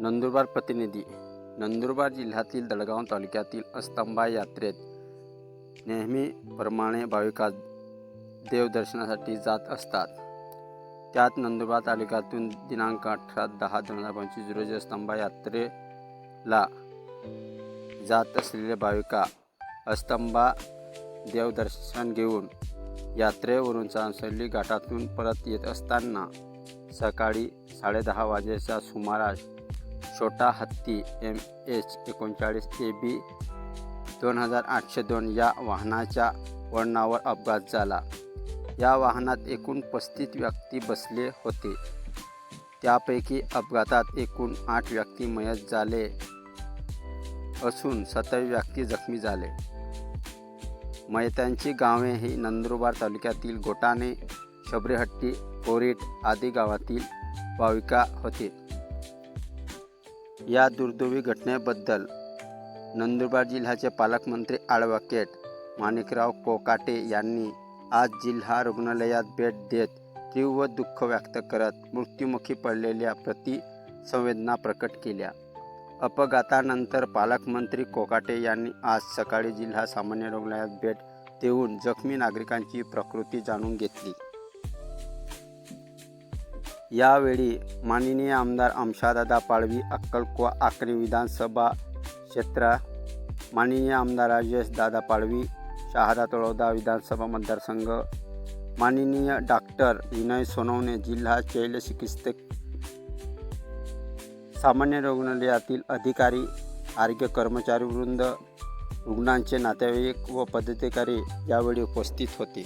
नंदुरबार प्रतिनिधी नंदुरबार जिल्ह्यातील दडगाव तालुक्यातील अस्तंबा यात्रेत नेहमीप्रमाणे भाविकात देवदर्शनासाठी जात असतात. त्यात नंदुरबार तालुक्यातून दिनांक अठरा दहा दोन हजार पंचवीस रोजी अस्तंबा यात्रेला जात असलेले भाविका अस्तंबा देवदर्शन घेऊन यात्रेवरून चांसर्ली घाटातून परत येत असताना सकाळी साडेदहा वाजेच्या सुमारास छोटा हत्ती एम एच एकोणचाळीस ए बी दोन हजार आठशे दोन या वाहनाच्या वळणावर अपघात झाला. या वाहनात एकूण पस्तीस व्यक्ती बसले होते. त्यापैकी अपघातात एकूण आठ व्यक्ती मयत झाले असून सत्तावीस व्यक्ती जखमी झाले. मयतांची गावे ही नंदुरबार तालुक्यातील गोटाणे शबरीहट्टी कोरीट आदी गावातील भाविका होते. या दुर्दैवी घटनेबद्दल नंदुरबार जिल्ह्याचे पालकमंत्री ॲडव्होकेट माणिकराव कोकाटे यांनी आज जिल्हा रुग्णालयात भेट देत तीव्र दुःख व्यक्त करत मृत्युमुखी पडलेल्या प्रति संवेदना प्रकट केल्या. अपघातानंतर पालकमंत्री कोकाटे यांनी आज सकाळी जिल्हा सामान्य रुग्णालयात भेट देऊन जखमी नागरिकांची प्रकृती जाणून घेतली. यावेळी माननीय आमदार आमशादादा पाळवी अक्कलकुवा आकरी विधानसभा क्षेत्र माननीय आमदार राजेश दादा पाळवी शहादा तळोदा विधानसभा मतदारसंघ माननीय डॉक्टर विनय सोनवणे जिल्हा शल्यचिकित्सक सामान्य रुग्णालयातील अधिकारी आरोग्य कर्मचारी वृंद रुग्णांचे नातेवाईक व पदाधिकारी यावेळी उपस्थित होते.